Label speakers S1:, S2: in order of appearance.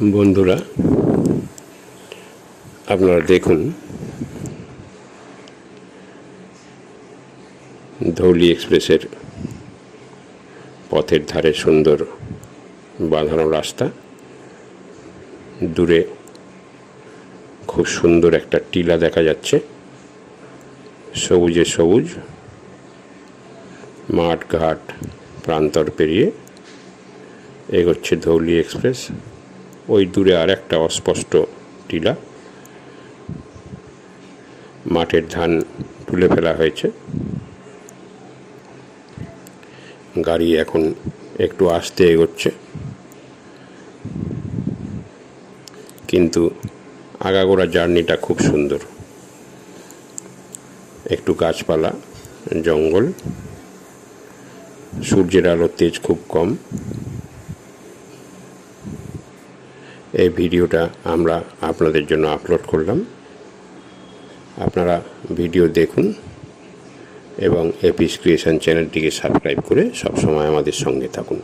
S1: বন্ধুরা, আপনারা দেখুন, ধৌলি এক্সপ্রেসের পথের ধারে সুন্দর বাঁধানো রাস্তা। দূরে খুব সুন্দর একটা টিলা দেখা যাচ্ছে। সবুজে সবুজ মাঠ ঘাট প্রান্তর পেরিয়ে এগোচ্ছে ধৌলি এক্সপ্রেস। ওই দূরে আর একটা অস্পষ্ট টিলা। মাঠের ধান তুলে ফেলা হয়েছে। গাড়ি এখন একটু আস্তে এগোচ্ছে। কিন্তু আগাগোড়া জার্নিটা খুব সুন্দর। একটু গাছপালা, জঙ্গল, সূর্যের আলোর তেজ খুব কম। এই ভিডিওটা আমরা আপনাদের জন্য আপলোড করলাম। আপনারা ভিডিও দেখুন এবং এপিস ক্রিয়েশন চ্যানেলটিকে সাবস্ক্রাইব করে সবসময় আমাদের সঙ্গে থাকুন।